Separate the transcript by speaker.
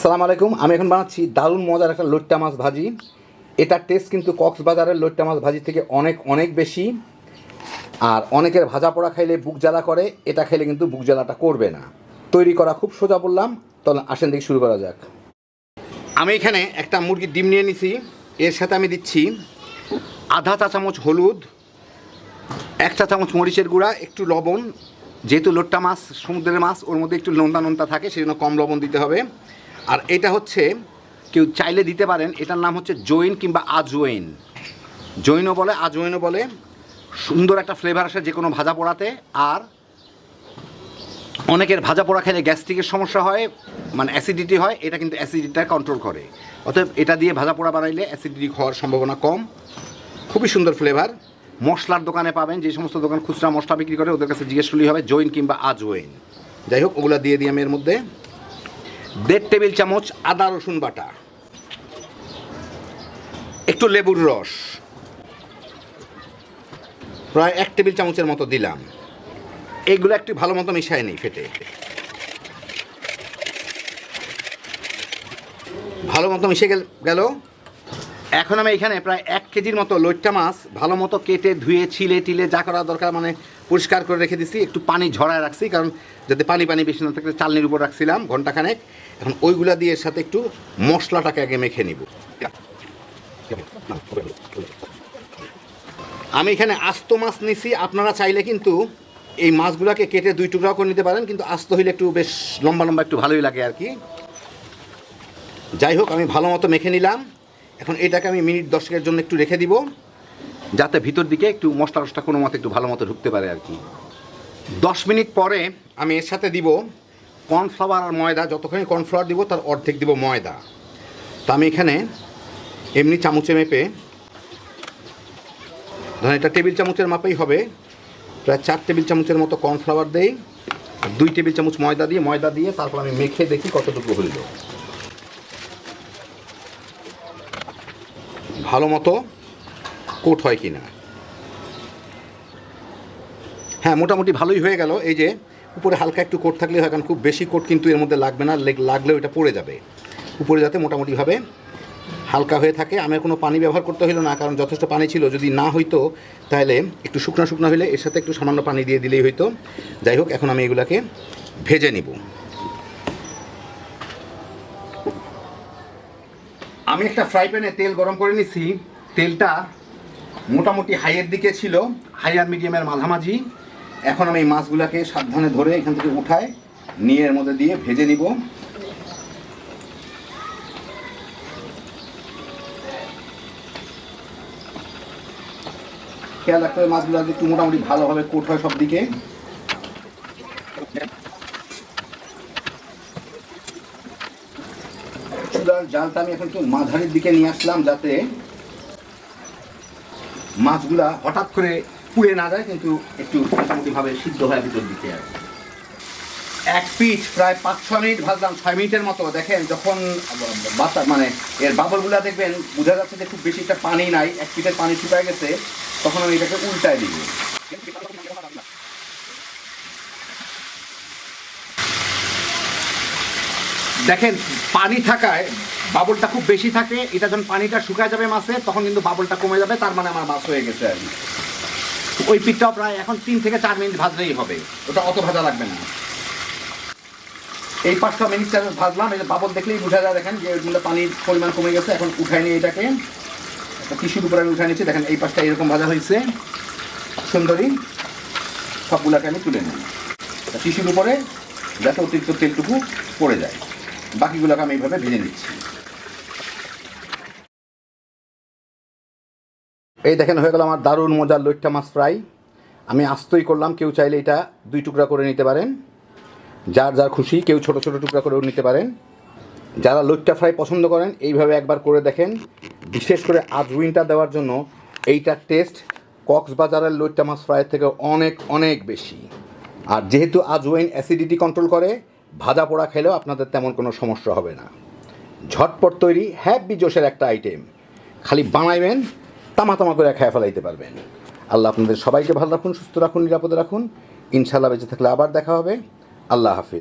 Speaker 1: আসসালামু আলাইকুম। আমি এখন বানাচ্ছি দারুণ মজার একটা লোট্টা মাছ ভাজি। এটার টেস্ট কিন্তু কক্সবাজারের লোট্টা মাছ ভাজি থেকে অনেক অনেক বেশি। আর অনেকের ভাজা পোড়া খাইলে বুক জ্বালা করে, এটা খাইলে কিন্তু বুক জ্বালাটা করবে না। তৈরি করা খুব সোজা বললাম। তাহলে আসেন দেখি শুরু করা যাক। আমি এখানে একটা মুরগির ডিম নিয়ে নিছি। এর সাথে আমি দিচ্ছি আধা চা চামচ হলুদ, এক চা চামচ মরিচের গুঁড়া, একটু লবণ। যেহেতু লোট্টা মাছ, সমুদ্রের মাছ, ওর মধ্যে একটু নোনতা নোনতা থাকে সেই জন্য কম লবণ দিতে হবে। আর এটা হচ্ছে, কেউ চাইলে দিতে পারেন, এটার নাম হচ্ছে জৈন কিংবা আজওয়েন। জৈনও বলে, আজওয়েনও বলে। সুন্দর একটা ফ্লেভার আসে যে কোনো ভাজা পোড়াতে, আর অনেকের ভাজা পোড়া খেলে গ্যাস্ট্রিকের সমস্যা হয় মানে অ্যাসিডিটি হয়, এটা কিন্তু অ্যাসিডিটিটা কন্ট্রোল করে। অতএব এটা দিয়ে ভাজা পোড়া বানাইলে অ্যাসিডিটি হওয়ার সম্ভাবনা কম। খুবই সুন্দর ফ্লেভার মশলার দোকানে পাবেন, যে সমস্ত দোকান খুচরা মশলা বিক্রি করে, ওদের কাছে জিজ্ঞেস করলেই হবে জৈন কিংবা আজওয়েন। যাই হোক, ওগুলো দিয়ে দিই আমি এর মধ্যে। দেড় টেবিল চামচ আদা রসুন বাটা, একটু লেবুর রস, প্রায় এক টেবিল চামচের মতো দিলাম। এগুলো একটু ভালো মতো মিশায় নেই ফেটে। ভালো মতো মিশে গেল গেল। এখন আমি এখানে প্রায় এক কেজির মতো লইট্টা মাছ ভালো মতো কেটে ধুয়ে, ছিলে, টিলে যা করা দরকার মানে পরিষ্কার করে রেখে দিছি, একটু পানি ঝরায় রাখছি, কারণ যাতে পানি পানি বেশি না থাকলে চালনির উপর রাখছিলাম ঘন্টাখানেক এখন ওইগুলা দিয়ে এর সাথে একটু মশলাটাকে আগে মেখে নিব। আমি এখানে আস্ত মাছ নিছি, আপনারা চাইলে কিন্তু এই মাছগুলোকে কেটে দুই টুকরাও করে নিতে পারেন, কিন্তু আস্ত হইলে একটু বেশ লম্বা লম্বা একটু ভালোই লাগে আর কি। যাই হোক, আমি ভালো মতো মেখে নিলাম। এখন এটাকে আমি মিনিট দশকের জন্য একটু রেখে দিব। যাতে ভিতর দিকে একটু মশলা টশলা কোনো মতো একটু ভালো মতো ঢুকতে পারে আর কি। দশ মিনিট পরে আমি এর সাথে দিব কর্নফ্লাওয়ার আর ময়দা যতক্ষণই কর্নফ্লাওয়ার দিব তার অর্ধেক দিব ময়দা। তো আমি এখানে এমনি চামচে মেপে, ধরেন এটা টেবিল চামচের মাপেই হবে, প্রায় চার টেবিল চামচের মতো কর্নফ্লাওয়ার দেই, দুই টেবিল চামচ ময়দা দিয়ে ময়দা দিয়ে তারপর আমি মেখে দেখি কতটুকু হইল। ভালো মতো কোট হয় কি না? হ্যাঁ মোটামুটি ভালোই হয়ে গেল। এই যে, উপরে হালকা একটু কোট থাকলে হয়, কারণ খুব বেশি কোট কিন্তু এর মধ্যে লাগবে না, লেগ- লাগলেও এটা পড়ে যাবে। উপরে যাতে মোটামুটিভাবে হালকা হয়ে থাকে। আমি কোনো পানি ব্যবহার করতে হলো না, কারণ যথেষ্ট পানি ছিল। যদি না হইতো, তাহলে একটু শুকনো শুকনো হলে এর সাথে একটু সামান্য পানি দিয়ে দিলেই হইতো। যাই হোক, এখন আমি এগুলাকে ভেজে নিব। আমি একটা ফ্রাই প্যানে তেল গরম করে নিছি। তেলটা মোটামুটি হাইয়ের দিকে ছিল, হাই আর মিডিয়ামের মাঝামাঝি। এখন আমি এই মাছগুলোকে সাবধানে ধরে এখান থেকে উঠায়, নিয়ে এর মধ্যে দিয়ে ভেজে নিব। খেয়াল রাখতে হবে মাছগুলো একটু মোটামুটি ভালোভাবে কোট হয় সব দিকে। জালটা আমি এখন একটু মাঝারির দিকে নিয়ে আসলাম যাতে মাছগুলা হঠাৎ করে পুড়ে না যায়, কিন্তু একটু মোটামুটিভাবে সিদ্ধ হয়ে ভিতর দিতে আর এক পিচ প্রায় পাঁচ ছ মিনিট ভাজলাম, ছয় মিনিটের মতো। দেখেন, যখন বাতা মানে এর বাবলগুলা দেখবেন, বোঝা যাচ্ছে যে খুব বেশি একটা পানি নাই, এক পিঠের পানি শুকায় গেছে, তখন আমি এটাকে উল্টায় দিব। দেখেন, পানি থাকায় বাবলটা খুব বেশি থাকে, এটা যখন পানিটা শুকায় যাবে মাছে, তখন কিন্তু বাবলটা কমে যাবে, তার মানে আমার মাছ হয়ে গেছে আর ওই পিঠটাও প্রায় এখন তিন থেকে চার মিনিট ভাজলেই হবে, ওটা অত ভাজা লাগবে না। এই পাঁচটা মিনিট চার ভাজলাম, এই বাবল দেখলেই বোঝা যায়, দেখেন যে ওইগুলো পানির পরিমাণ কমে গেছে, এখন উঠাই নিয়ে এটাকে। টিস্যুর উপরে আমি উঠাই নিচ্ছি, দেখেন এই পাঁচটা এরকম ভাজা হয়েছে। সুন্দরী, সবগুলোকে আমি তুলে নিই। টিস্যুর উপরে যাতে অতিরিক্ত তেলটুকু পড়ে যায়। বাকিগুলোকে আমি এইভাবে ভেজে নিচ্ছি। এই দেখেন, হয়ে গেল আমার দারুণ মজার লইট্টা মাছ ফ্রাই। আমি আস্তই করলাম, কেউ চাইলে এটা দুই টুকরা করে নিতে পারেন। যার যার খুশি, কেউ ছোট ছোট টুকরা করেও নিতে পারেন। যারা লইট্টা ফ্রাই পছন্দ করেন, এইভাবে একবার করে দেখেন। বিশেষ করে আজউইনটা দেওয়ার জন্য এইটার টেস্ট কক্সবাজারের লইট্টা মাছ ফ্রাইয়ের থেকে অনেক অনেক বেশি। আর যেহেতু আজওয়াইন অ্যাসিডিটি কন্ট্রোল করে ভাজা পোড়া খেলেও আপনাদের তেমন কোনো সমস্যা হবে না। ঝটপট তৈরি হ্যাপি জোশের একটা আইটেম। খালি বানাইবেন, তামা তামা করে খেয়ে ফেলাইতে পারবেন। আল্লাহ আপনাদের সবাইকে ভালো রাখুন, সুস্থ রাখুন, নিরাপদে রাখুন। ইনশাল্লাহ বেঁচে থাকলে আবার দেখা হবে। আল্লাহ হাফিজ।